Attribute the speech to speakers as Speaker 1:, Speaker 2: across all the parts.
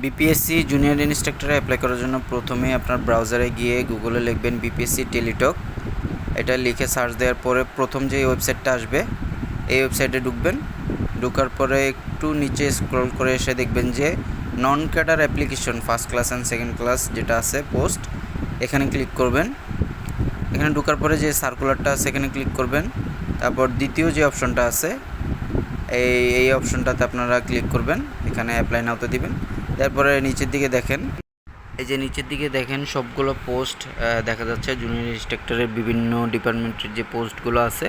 Speaker 1: BPSC junior ইনস্ট্রাক্টরে apply করার জন্য প্রথমে আপনার ব্রাউজারে গিয়ে গুগলে লিখবেন বিপিএসসি টেলিটক এটা লিখে সার্চ দেওয়ার পরে প্রথম যে ওয়েবসাইটটা আসবে, এই ওয়েবসাইটে ঢুকবেন। ঢুকার পরে একটু নিচে স্ক্রল করে এসে দেখবেন যে non cadre application first class and second class যেটা আছে পোস্ট এখানে ক্লিক করবেন। এখানে ঢুকার পরে যে সার্কুলারটা আছে, এখানে ক্লিক করবেন। তারপর দ্বিতীয় যে অপশনটা আছে, এই এই অপশনটাতে আপনারা ক্লিক করবেন। এখানে অ্যাপ্লাই নাওতে দিবেন। তারপরে নিচের দিকে দেখেন। এই যে নিচের দিকে দেখেন, সবগুলো পোস্ট দেখা যাচ্ছে জুনিয়র ইনস্ট্রাক্টরের বিভিন্ন ডিপার্টমেন্টের যে পোস্টগুলো আছে,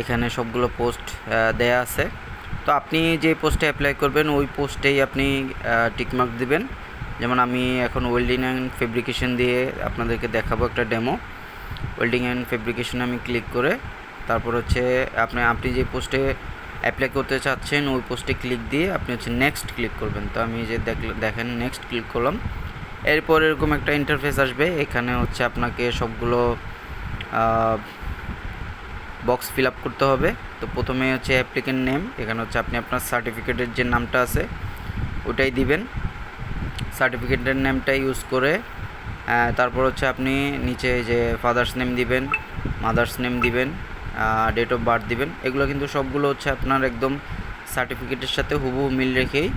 Speaker 1: এখানে সবগুলো পোস্ট দেয়া আছে। তো আপনি যে পোস্টে অ্যাপ্লাই করবেন, ওই পোস্টেই আপনি টিকমার্ক দিবেন। যেমন আমি এখন ওয়েল্ডিং অ্যান্ড ফেব্রিকেশন দিয়ে আপনাদেরকে দেখাবো একটা ডেমো ওয়েল্ডিং অ্যান্ড ফেব্রিকেশন আমি ক্লিক করে, তারপর হচ্ছে আপনি আপনি যে পোস্টে অ্যাপ্লাই করতে চাচ্ছেন, ওই পোস্টে ক্লিক দিয়ে আপনি হচ্ছে নেক্সট ক্লিক করবেন। তো আমি যে দেখ- দেখেন নেক্সট ক্লিক করলাম। এরপর এরকম একটা ইন্টারফেস আসবে, এখানে হচ্ছে আপনাকে সবগুলো বক্স ফিল আপ করতে হবে। তো প্রথমে হচ্ছে অ্যাপ্লিকেন্ট নেম এখানে হচ্ছে আপনি আপনার সার্টিফিকেটের যে নামটা আছে, ওটাই দিবেন। সার্টিফিকেটের নেমটা ইউজ করে তারপর হচ্ছে আপনি নিচে যে ফাদার্স নেম দিবেন মাদার্স নেম দিবেন। ডেট অফ বার্থ দিবেন। এগুলো কিন্তু সবগুলো হচ্ছে আপনার একদম সার্টিফিকেটের সাথে হুবহু মিল রেখেই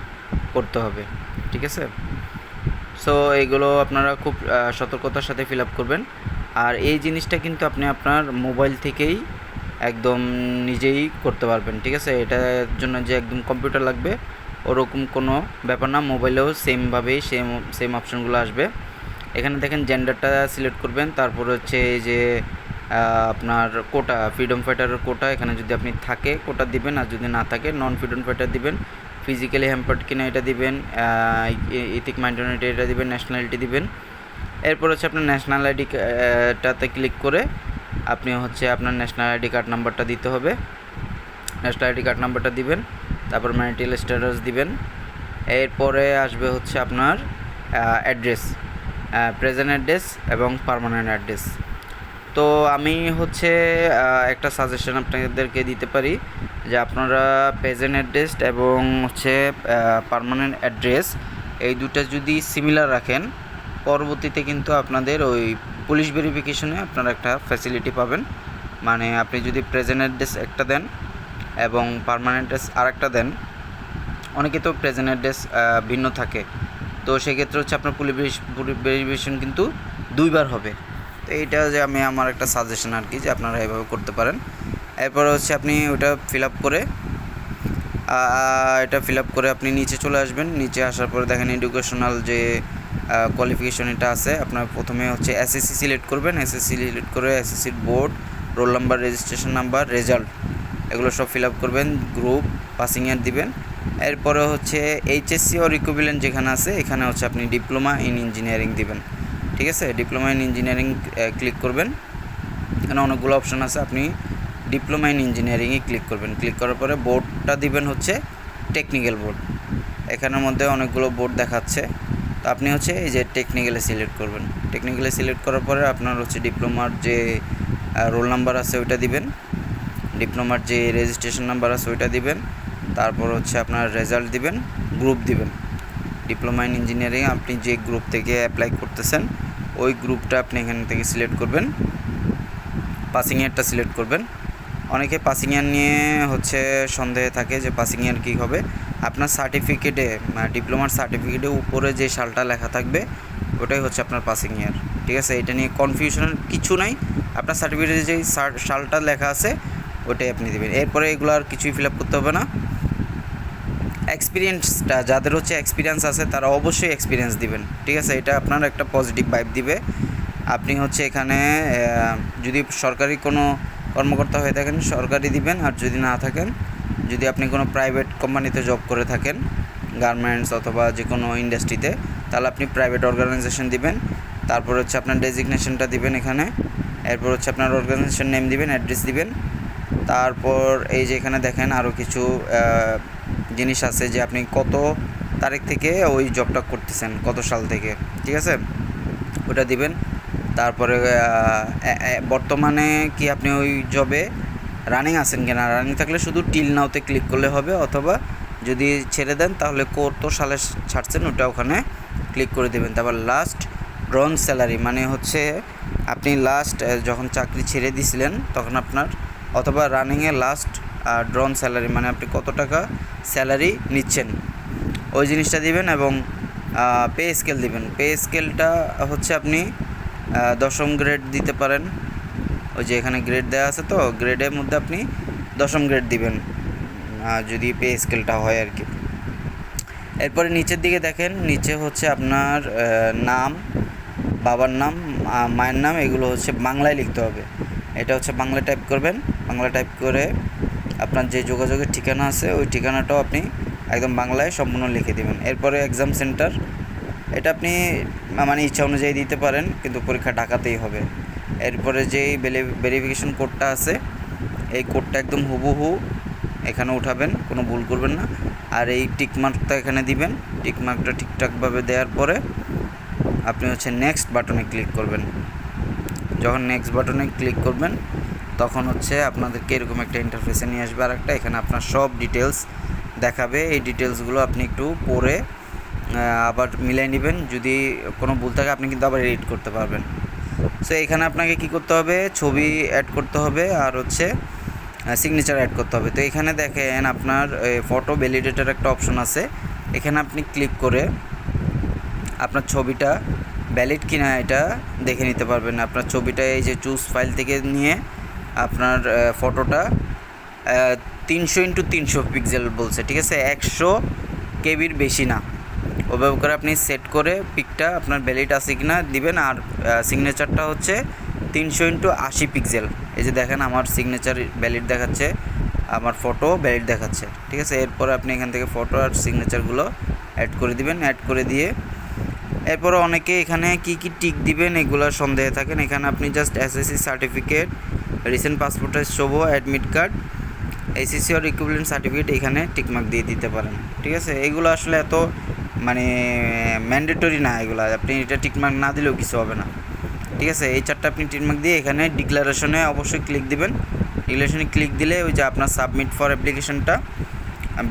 Speaker 1: করতে হবে, ঠিক আছে? সো এগুলো আপনারা খুব সতর্কতার সাথে ফিল আপ করবেন। আর এই জিনিসটা কিন্তু আপনি আপনার মোবাইল থেকেই একদম নিজেই করতে পারবেন, ঠিক আছে? এটার জন্য যে একদম কম্পিউটার লাগবে, ওরকম কোনো ব্যাপার না। মোবাইলেও সেমভাবেই সেম সেম অপশনগুলো আসবে। এখানে দেখেন জেন্ডারটা সিলেক্ট করবেন, তারপর হচ্ছে এই যে আপনার কোটা ফ্রিডম ফাইটারের কোটা, এখানে যদি আপনি থাকে, কোটা দিবেন, আর যদি না থাকে নন ফ্রিডম ফাইটার দিবেন। ফিজিক্যালি হ্যাম্পার্ড কিনা এটা দিবেন ইথিক মাইন্ডনিটি এটা দিবেন ন্যাশনালিটি দিবেন। এরপর হচ্ছে আপনার ন্যাশনাল আইডি টাতে ক্লিক করে আপনি হচ্ছে আপনার ন্যাশনাল আইডি কার্ড নাম্বারটা দিতে হবে। ন্যাশনাল আইডি কার্ড নাম্বারটা দিবেন, তারপর ম্যারিটাল স্ট্যাটাস দিবেন। এরপরে আসবে হচ্ছে আপনার অ্যাড্রেস প্রেজেন্ট অ্যাড্রেস এবং পার্মানেন্ট অ্যাড্রেস তো আমি হচ্ছে একটা সাজেশন আপনাদেরকে দিতে পারি যে আপনারা প্রেজেন্ট অ্যাড্রেস এবং হচ্ছে পার্মানেন্ট অ্যাড্রেস এই দুটো যদি সিমিলার রাখেন, পরবর্তীতে কিন্তু আপনাদের ওই পুলিশ ভেরিফিকেশনে আপনারা একটা ফ্যাসিলিটি পাবেন। মানে আপনি যদি প্রেজেন্ট অ্যাড্রেস একটা দেন এবং পার্মানেন্ট অ্যাড্রেস আরেকটা দেন, অনেকে তো প্রেজেন্ট অ্যাড্রেস ভিন্ন থাকে। তো সেক্ষেত্রে হচ্ছে আপনার পুলিশ ভেরিফিকেশন কিন্তু দুইবার হবে। তো এইটা যে আমি আমার একটা সাজেশন আর কি যে আপনারা এভাবে করতে পারেন। এরপরে হচ্ছে আপনি ওটা ফিল আপ করে এটা ফিল আপ করে আপনি নিচে চলে আসবেন। নিচে আসার পরে দেখেন এডুকেশনাল যে কোয়ালিফিকেশন এটা আছে, আপনার প্রথমে হচ্ছে এসএসসি সিলেক্ট করবেন। এসএসসি সিলেক্ট করে এসএসসির board roll number registration number result এগুলো সব ফিল আপ করবেন গ্রুপ পাসিং ইয়ার দিবেন। এরপরে হচ্ছে এইচএসসি ও রিকুইভ্যালেন্ট যেখানে আছে, এখানে হচ্ছে আপনি ডিপ্লোমা ইন ইঞ্জিনিয়ারিং দিবেন। ঠিক আছে? ডিপ্লোমা ইন ইঞ্জিনিয়ারিং ক্লিক করবেন। এখানে অনেকগুলো অপশন আছে। আপনি ডিপ্লোমা ইন ইঞ্জিনিয়ারিংয়ে ক্লিক করবেন। ক্লিক করার পরে বোর্ডটা দিবেন হচ্ছে টেকনিক্যাল বোর্ড এখানের মধ্যে অনেকগুলো বোর্ড দেখাচ্ছে। তো আপনি হচ্ছে এই যে টেকনিক্যালে সিলেক্ট করবেন। টেকনিক্যালে সিলেক্ট করার পরে আপনার হচ্ছে ডিপ্লোমার যে রোল নাম্বার আছে ওইটা দিবেন। ডিপ্লোমার যে রেজিস্ট্রেশন নাম্বার আছে ওইটা দিবেন। তারপর হচ্ছে আপনার রেজাল্ট দিবেন। গ্রুপ দিবেন। ডিপ্লোমা ইন ইঞ্জিনিয়ারিং আপনি যে গ্রুপ থেকে অ্যাপ্লাই করতেছেন ওই গ্রুপটা আপনি এখান থেকে সিলেক্ট করবেন। পাসিং ইয়ারটা সিলেক্ট করবেন। অনেকে পাসিং ইয়ার নিয়ে হচ্ছে সন্দেহে থাকে যে পাসিং ইয়ার কী হবে। আপনার সার্টিফিকেটে ডিপ্লোমার সার্টিফিকেটে উপরে যে সালটা লেখা থাকবে, ওটাই হচ্ছে আপনার পাসিং ইয়ার। ঠিক আছে? এটা নিয়ে কনফিউশনের কিছু নাই। আপনার সার্টিফিকেটে যে সাল- সালটা লেখা আছে, ওটাই আপনি দেবেন। এরপরে এগুলো আর কিছুই ফিল আপ করতে হবে না। এক্সপিরিয়েন্সটা যাদের হচ্ছে এক্সপিরিয়েন্স আছে, তারা অবশ্যই এক্সপিরিয়েন্স দিবেন। ঠিক আছে? এটা আপনার একটা পজিটিভ ভাইব দিবে। আপনি হচ্ছে এখানে যদি সরকারি কোনো কর্মকর্তা হয়ে থাকেন, সরকারি দিবেন। আর যদি না থাকেন, যদি আপনি কোনো প্রাইভেট কোম্পানিতে জব করে থাকেন গার্মেন্টস অথবা যে কোনো ইন্ডাস্ট্রিতে তাহলে আপনি প্রাইভেট অর্গানাইজেশন দিবেন। তারপর হচ্ছে আপনার ডেজিগনেশনটা দিবেন এখানে। এরপর হচ্ছে আপনার অর্গানাইজেশন নেম দিবেন অ্যাড্রেস দিবেন। তারপর এই যে এখানে দেখেন আরও কিছু জিনিস আছে যে আপনি কত তারিখ থেকে ওই জবটা করতেছেন, কত সাল থেকে, ঠিক আছে? ওটা দিবেন। তারপরে বর্তমানে কি আপনি ওই জবে রানিং আছেন কিনা? রানিং থাকলে শুধু টিল নাওতে ক্লিক করলে হবে, অথবা যদি ছেড়ে দেন তাহলে কত সালে ছাড়ছেন, ওটা ওখানে ক্লিক করে দেবেন। তারপর লাস্ট ড্রন স্যালারি মানে হচ্ছে আপনি লাস্ট যখন চাকরি ছেড়ে দিছিলেন, তখন আপনার, অথবা রানিংয়ে লাস্ট ড্রন স্যালারি মানে আপনি কত টাকা স্যালারি নিচ্ছেন। ওই জিনিসটা দিবেন এবং পে স্কেল দিবেন। পে স্কেলটা হচ্ছে আপনি দশম গ্রেড দিতে পারেন। ওই যে এখানে গ্রেড দেওয়া আছে তো, গ্রেডের মধ্যে আপনি দশম গ্রেড দিবেন। যদি পে স্কেলটা হয় আর কি। এরপরে নিচের দিকে দেখেন, নিচে হচ্ছে আপনার নাম, বাবার নাম মায়ের নাম, এগুলো হচ্ছে বাংলায় লিখতে হবে। এটা হচ্ছে বাংলা টাইপ করবেন। বাংলা টাইপ করে আপনার যে যোগাযোগের ঠিকানা আছে, ওই ঠিকানাটাও আপনি একদম বাংলায় সম্পূর্ণ লিখে দেবেন। এরপরে এক্সাম সেন্টার এটা আপনি মানে ইচ্ছা অনুযায়ী দিতে পারেন, কিন্তু পরীক্ষা ঢাকাতেই হবে। এরপরে যেই ভেরিফিকেশন কোডটা আছে, এই কোডটা একদম হুবহু এখানে উঠাবেন, কোনো ভুল করবেন না। আর এই টিকমার্কটা এখানে দিবেন। টিকমার্কটা ঠিকঠাকভাবে দেওয়ার পরে আপনি হচ্ছে নেক্সট বাটনে ক্লিক করবেন। যখন নেক্সট বাটনে ক্লিক করবেন তখন হচ্ছে আপনাদেরকে এরকম একটা ইন্টারফেসে নিয়ে আসবে আর একটা এখানে আপনার সব ডিটেলস দেখাবে। এই ডিটেলসগুলো আপনি একটু আহ, আবার মিলাই নেবেন। যদি কোনো ভুল থাকে আপনি কিন্তু আবার এডিট করতে পারবেন। সো এখানে আপনাকে কি করতে হবে? ছবি অ্যাড করতে হবে আর হচ্ছে সিগনেচার অ্যাড করতে হবে। তো এখানে দেখেন আপনার ফটো ভ্যালিডেটার একটা অপশন আছে। এখানে আপনি ক্লিক করে আপনার ছবিটা ভ্যালিড কিনা এটা দেখে নিতে পারবেন। আপনার ছবিটা এই যে চুজ ফাইল থেকে নিয়ে আপনার ফটোটা তিনশো ইন্টু তিনশো পিক্সেল বলছে, ঠিক আছে? একশো কেবির বেশি না। ওভাবে করে আপনি সেট করে পিকটা আপনার ভ্যালিড আছে কিনা দিবেন, আর সিগনেচারটা হচ্ছে তিনশো ইন্টু আশি পিক্সেল এই যে দেখেন, আমার সিগনেচার ভ্যালিড দেখাচ্ছে, আমার ফটো ভ্যালিড দেখাচ্ছে, ঠিক আছে? এরপর আপনি এখান থেকে ফটো আর সিগনেচারগুলো অ্যাড করে দিবেন অ্যাড করে দিয়ে এরপর অনেকে এখানে কি কি টিক দিবেন, এগুলো সন্দেহে থাকেন। এখানে আপনি জাস্ট এসএসসি সার্টিফিকেট রিসেন্ট পাসপোর্টের শোভ অ্যাডমিট কার্ড এসিসি আর ইকুইভ্যালেন্ট সার্টিফিকেট এখানে টিকমার্ক দিয়ে দিতে পারেন। ঠিক আছে? এগুলো আসলে এত মানে ম্যান্ডেটরি না এগুলো। আপনি এটা টিকমার্ক না দিলেও কিছু হবে না। ঠিক আছে? এই চারটা আপনি টিকমার্ক দিয়ে এখানে ডিক্লারেশনে অবশ্যই ক্লিক দিবেন। ডিক্লারেশনে ক্লিক দিলে ওই যে আপনার সাবমিট ফর অ্যাপ্লিকেশনটা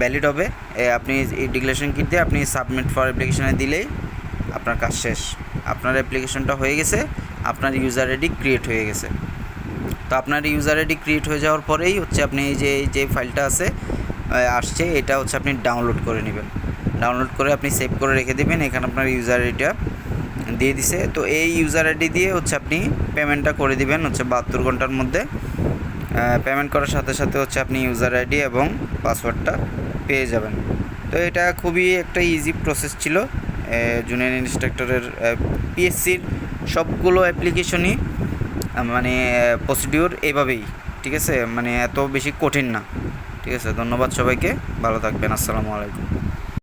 Speaker 1: ভ্যালিড হবে। আপনি এই ডিক্লারেশন কিট দিয়ে আপনি সাবমিট ফর অ্যাপ্লিকেশনে দিলেই আপনার কাজ শেষ। আপনার অ্যাপ্লিকেশনটা হয়ে গেছে, আপনার ইউজার আইডি ক্রিয়েট হয়ে গেছে। তো আপনার ইউজার আইডি ক্রিয়েট হয়ে যাওয়ার পরেই হচ্ছে আপনি এই যে যে ফাইলটা আছে আসছে, এটা হচ্ছে আপনি ডাউনলোড করে নেবেন। ডাউনলোড করে আপনি সেভ করে রেখে দেবেন, এখানে আপনার ইউজার আইডিটা দিয়ে দিছে। তো এই ইউজার আইডি দিয়ে হচ্ছে আপনি পেমেন্টটা করে দিবেন হচ্ছে বাহাত্তর ঘণ্টার মধ্যে। পেমেন্ট করার সাথে সাথে হচ্ছে আপনি ইউজার আইডি এবং পাসওয়ার্ডটা পেয়ে যাবেন। তো এটা খুবই একটা ইজি প্রসেস ছিল। জুনিয়র ইনস্ট্রাক্টরের পিএসসির সবগুলো অ্যাপ্লিকেশনই মানে প্রসিডিওর এভাবেই ঠিক আছে? মানে এত বেশি কঠিন না। ঠিক আছে? ধন্যবাদ সবাইকে। ভালো থাকবেন। আসসালামু আলাইকুম।